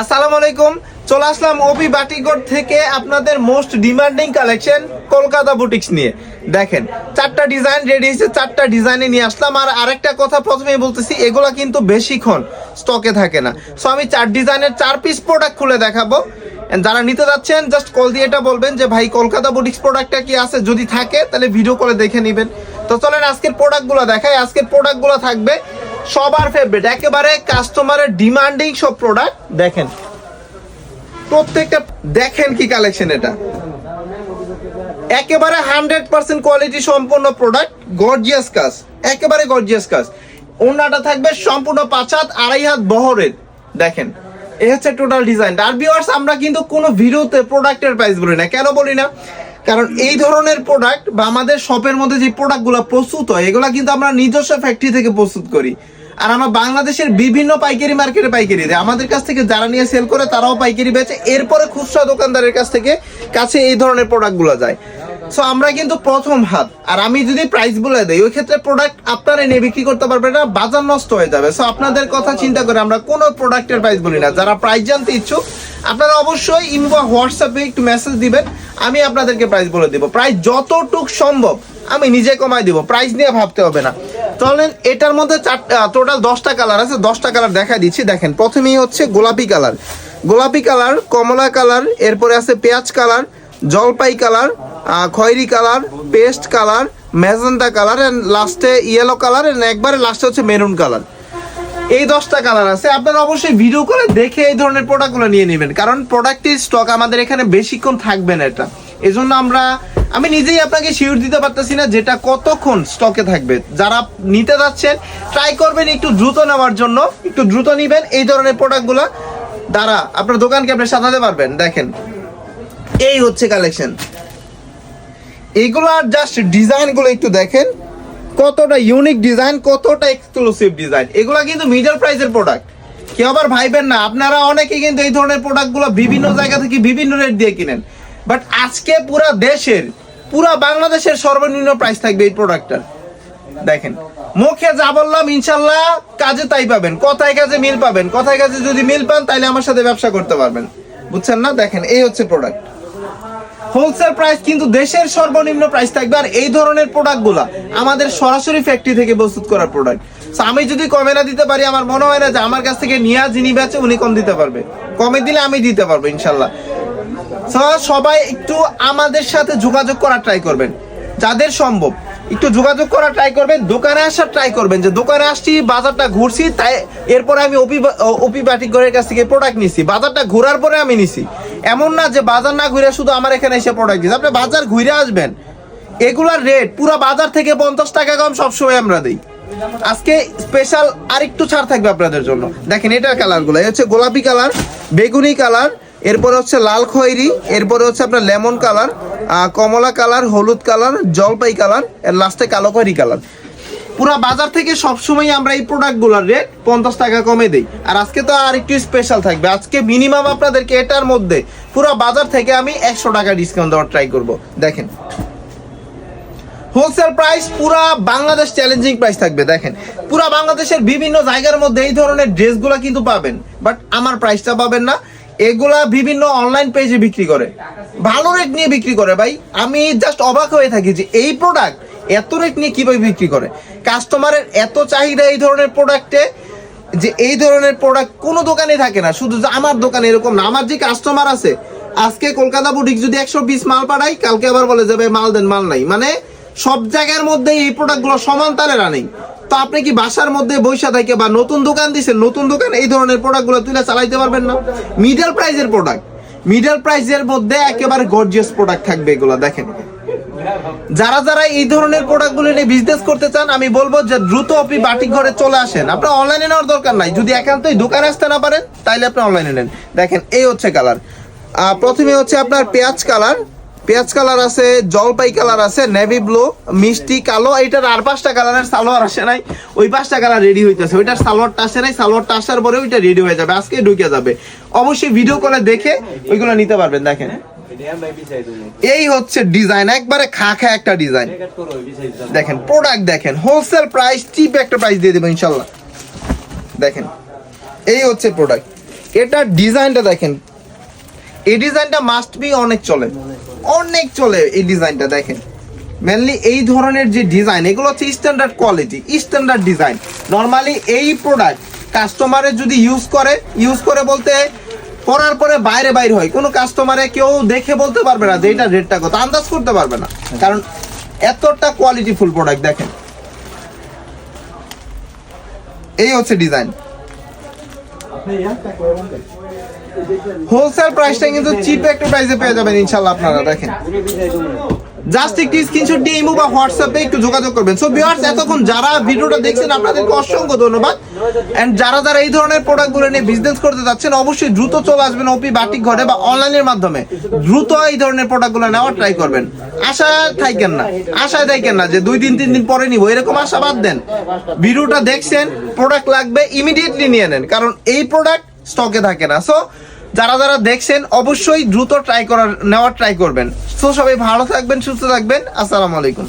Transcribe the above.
আসসালামু আলাইকুম চলে আসলাম ওপি বাটিগড় থেকে আপনাদের most demanding collection Kolkata boutiques নিয়ে। দেখেন, চারটা ডিজাইন রেডি হয়েছে, চারটা ডিজাইনে নিয়ে আসলাম। আর আরেকটা কথা প্রথমেই বলতেছি, এগুলা কিন্তু বেশিক্ষণ স্টকে থাকে না। সো আমি চার ডিজাইনের চার পিস প্রোডাক্ট খুলে দেখাবো। যারা নিতে যাচ্ছেন জাস্ট কল দিয়ে এটা বলবেন যে, ভাই, কলকাতা বুটিক্স প্রোডাক্টটা কি আছে? যদি থাকে, তাহলে ভিডিও করে দেখে নেবেন। তো চলেন, আজকের প্রোডাক্টগুলো দেখাই। আজকের প্রোডাক্টগুলো থাকবে সবার ফেভারিট একেবারে কাস্টমারের ডিমান্ডিং সব প্রোডাক্ট দেখেন। প্রত্যেকটা, দেখেন কি কালেকশন এটা। একেবারে হান্ড্রেড পার্সেন্ট কোয়ালিটি সম্পন্ন প্রোডাক্ট গর্জিয়াস কাজ, একেবারে গর্জিয়াস কাজ। ওনাটা থাকবে সম্পূর্ণ পাঁচ হাত আড়াই হাত বহরের। দেখেন, এ হচ্ছে টোটাল ডিজাইন আর ভিউয়ার্স আমরা কিন্তু কোনো ভিডিওতে প্রোডাক্টের প্রাইস বলি না। কেন বলি না? কারণ এই ধরনের প্রোডাক্ট বা আমাদের শপের মধ্যে যে প্রোডাক্টগুলো প্রস্তুত হয়, এগুলো কিন্তু আমরা নিজস্ব ফ্যাক্টরি থেকে প্রস্তুত করি। আর আমরা বাংলাদেশের বিভিন্ন পাইকারি মার্কেটে পাইকারি দেয় আমাদের কাছ থেকে যারা নিয়ে সেল করে, তারাও পাইকারি বেচে, এরপরে খুচরা দোকানদারের কাছ থেকে কাছে এই ধরনের প্রোডাক্টগুলো যায়। সো আমরা কিন্তু প্রথম হাত। আর আমি যদি প্রাইস বলে দেই, ওই ক্ষেত্রে প্রোডাক্ট আপনারা এনে বিক্রি করতে পারবেন না, বাজার নষ্ট হয়ে যাবে। সো আপনাদের কথা চিন্তা করে আমরা কোনো প্রোডাক্টের প্রাইস বলি না। যারা প্রাইস জানতে ইচ্ছুক, আপনারা অবশ্যই ইনবো হোয়াটসঅ্যাপে একটু মেসেজ দিবেন। আমি আপনাদেরকে প্রাইস বলে দিব। প্রাইস যতটুক সম্ভব, আমি নিজে কমাই দিব। প্রাইস নিয়ে ভাবতে হবে না। চলেন, এটার মধ্যে টোটাল দশটা কালার আছে। দশটা কালার দেখা দিচ্ছি। দেখেন, প্রথমেই হচ্ছে গোলাপি কালার গোলাপি কালার কমলা কালার এরপরে আছে পেঁয়াজ কালার জলপাই কালার খয়েরি colour, paste colour, magenta colour and লাস্টে ইয়েলো কালার এন্ড একবারে লাস্টে হচ্ছে মেরুন কালার। এই দশটা কালার আছে। আপনারা অবশ্যই ভিডিও করে দেখে এই ধরনের প্রোডাক্টগুলো নিয়ে নেবেন। কারণ প্রোডাক্টের স্টক আমাদের এখানে বেশিক্ষণ থাকবে না এটা। এজন্য আমরা, আমি নিজেই আপনাকে শিওর দিতে পারতেছি না যেটা কতক্ষণ স্টকে থাকবে। যারা নিতে যাচ্ছেন ট্রাই করবেন একটু দ্রুত নেওয়ার জন্য। একটু দ্রুত নিবেন এই ধরনের প্রোডাক্টগুলো দ্বারা আপনার দোকানকে আপনি সাজাতে পারবেন। দেখেন। এই হচ্ছে কালেকশন এইগুলার জাস্ট ডিজাইনগুলো একটু দেখেন। কতটা ইউনিক ডিজাইন কতটা এক্সক্লুসিভ ডিজাইন এগুলা কিন্তু মিডল প্রাইসের প্রোডাক্ট কেউ আবার ভাইবেন না, আপনারা অনেকেই কিন্তু এই ধরনের প্রোডাক্টগুলো বিভিন্ন জায়গা থেকে বিভিন্ন রেট দিয়ে কিনেন। বাট আজকে পুরা দেশের, পুরা বাংলাদেশের সর্বনিম্ন প্রাইস থাকবে এই প্রোডাক্টটার দেখেন, মুখে যা বললাম, ইনশাল্লাহ কাজে তাই পাবেন, কথায় কাজে মিল পাবেন। কথায় কাজে যদি মিল পান তাহলে আমার সাথে ব্যবসা করতে পারবেন। বুঝছেন না? দেখেন, এই হচ্ছে প্রোডাক্ট হোলসেল প্রাইস কিন্তু দেশের সর্বনিম্ন প্রাইস থাকবে আর এই ধরনের প্রোডাক্টগুলো আমাদের সরাসরি ফ্যাক্টরি থেকে প্রস্তুত করার প্রোডাক্ট আমি যদি কমে না দিতে পারি, আমার মনে হয় না যে আমার কাছ থেকে নিয়ে যিনি বেঁচে উনি কম দিতে পারবে। কমে দিলে আমি দিতে পারব, ইনশাল্লাহ। সবাই একটু আমাদের সাথে যোগাযোগ করার ট্রাই করবেন, যাদের সম্ভব। একটু যোগাযোগ করার ট্রাই করবেন, দোকানে আসার ট্রাই করবেন যে দোকানে আসছি, বাজারটা ঘুরছি, তাই এরপরে আমি ওপি ওপি বাটিকরের কাছ থেকে প্রোডাক্ট নিছি। বাজারটা ঘোরার পরে আমি নিছি। এমন না যে বাজার না ঘুরে শুধু আমার এখানে এসে প্রোডাক্ট দিচ্ছি আপনি বাজার ঘুরে আসবেন। এগুলার রেট পুরো বাজার থেকে পঞ্চাশ টাকা কম সবসময় আমরা দিই। আজকে স্পেশাল আরেকটু ছাড় থাকবে আপনাদের জন্য। দেখেন এটার কালারগুলো হচ্ছে গোলাপি কালার বেগুনি কালার এরপরে হচ্ছে লাল খয়েরি, এরপরে হচ্ছে আপনার লেমন কালার কমলা কালার, হলুদ কালার, জলপাই কালার, এর লাস্টে কালো খয়েরি কালার। পুরা বাজার থেকে সবসময় আমরা এই প্রোডাক্টগুলোর রেট পঞ্চাশ টাকা কমে দিই। আর আজকে তো আর একটু স্পেশাল থাকবে। আজকে মিনিমাম আপনাদেরকে এটার মধ্যে পুরো বাজার থেকে আমি একশো টাকা ডিসকাউন্ট দেওয়ার ট্রাই করব। দেখেন। হোলসেল প্রাইস পুরা বাংলাদেশ চ্যালেঞ্জিং প্রাইস থাকবে। দেখেন, পুরা বাংলাদেশের বিভিন্ন জায়গার মধ্যে এই ধরনের ড্রেসগুলো কিন্তু পাবেন। বাট আমার প্রাইসটা পাবেন না। এগুলা বিভিন্ন অনলাইন পেজে বিক্রি করে। ভালো রেট নিয়ে বিক্রি করে ভাই। আমি জাস্ট অবাক হয়ে থাকি যে এই প্রোডাক্ট এত রেট নিয়ে কীভাবে বিক্রি করে? কাস্টমারের এত চাহিদা এই ধরনের প্রোডাক্টে যে এই ধরনের প্রোডাক্ট কোনো দোকানে থাকে না। শুধু আমার দোকানে এরকম না। আমার যে কাস্টমার আছে, আজকে কলকাতা বুটিক যদি একশো পিস মাল পাঠাই, কালকে আবার বলে যাবে মাল দেন, মাল নাই। মানে সব জায়গার মধ্যে এই প্রোডাক্টগুলো সমান তালে রানিং তো আপনি কি বাসার মধ্যে বৈশা থাকে বা নতুন দোকান দিচ্ছেন নতুন দোকান, এই ধরনের প্রোডাক্টগুলো তুলে চালাইতে পারবেন না? মিডল প্রাইজের প্রোডাক্ট মিডল প্রাইজের মধ্যে একেবারে গর্জিয়াস প্রোডাক্ট থাকবে এগুলো, দেখেন। যারা যারা এই ধরনের প্রোডাক্টগুলো নিয়ে বিজনেস করতে চান, আমি বলব যে দ্রুত আপনি বাটিক ঘরে চলে আসেন। আপনার অনলাইনে নেওয়ার দরকার নাই। যদি একান্তই দোকানে আসতে না পারেন, তাইলে আপনি অনলাইনে নেন। দেখেন, এই হচ্ছে কালার প্রথমে হচ্ছে আপনার পেঁয়াজ কালার পেঁয়াজ কালার আছে, জলপাই কালার আছে, নেভি ব্লু, মিষ্টি কালো, এইটার আর পাঁচটা কালারের সালোয়ার আসে নাই, ওই পাঁচটা কালার রেডি হইতেছে। ওইটার সালোয়ারটা আসে নাই, সালোয়ারটা আসার পরে ওইটা রেডি হয়ে যাবে, আজকে ঢুকে যাবে। অবশ্যই ভিডিও করে দেখে ওইগুলো নিতে পারবেন, দেখেন। এই হচ্ছে ডিজাইন একবারে খা খা একটা ডিজাইন দেখেন প্রোডাক্ট দেখেন হোলসেল প্রাইস চিপ একটা প্রাইস দিয়ে দেবো, ইনশাল্লাহ। দেখেন, এই হচ্ছে প্রোডাক্ট এটার ডিজাইনটা দেখেন, এই ডিজাইনটা মাস্ট বি অনেক চলে। অনেক চলে এই ডিজাইনটা দেখেন। মেনলি এই ধরনের যে ডিজাইন এগুলো হচ্ছে standard quality standard design normally এই প্রোডাক্ট কাস্টমারে যদি ইউজ করে ইউজ করে বলতে পরার পরে বাইরে বাইরে হয়। কোনো কাস্টমারে কেউ দেখে বলতে পারবে না যে এটা রেটটা কত, আন্দাজ করতে পারবে না। কারণ এতটা কোয়ালিটি ফুল প্রোডাক্ট দেখেন। এই হচ্ছে ডিজাইন হোলসেল প্রাইসটা কিন্তু চিপ একটা প্রাইসে পেয়ে যাবেন ইনশাআল্লাহ আপনারা, দেখেন। জাস্ট একটি স্ক্রিনশট দিয়ে ইমো বা হোয়াটসঅ্যাপে একটু যোগাযোগ করবেন। সো ভিউয়ার্স এতক্ষণ যারা ভিডিওটা দেখছেন, আপনাদেরকে অসংখ্য ধন্যবাদ। এন্ড যারা যারা এই ধরনের প্রোডাক্টগুলো নিয়ে বিজনেস করতে যাচ্ছেন, অবশ্যই দ্রুত চলে আসবেন ওপি বাটিক ঘরে বা অনলাইনের মাধ্যমে। দ্রুত এই ধরনের প্রোডাক্টগুলো নেওয়ার ট্রাই করবেন। আশা থাকেন না আশায় থাকেন না যে দুই দিন, তিন দিন পরে নিব। এরকম আশা বাদ দেন। ভিডিওটা দেখছেন প্রোডাক্ট লাগবে ইমিডিয়েটলি নিয়ে নেন। কারণ এই প্রোডাক্ট স্টকে থাকে না। সো যারা যারা দেখছেন, অবশ্যই দ্রুত ট্রাই করার, নেওয়ার ট্রাই করবেন। সো সবাই ভালো থাকবেন, সুস্থ থাকবেন। আসসালামু আলাইকুম।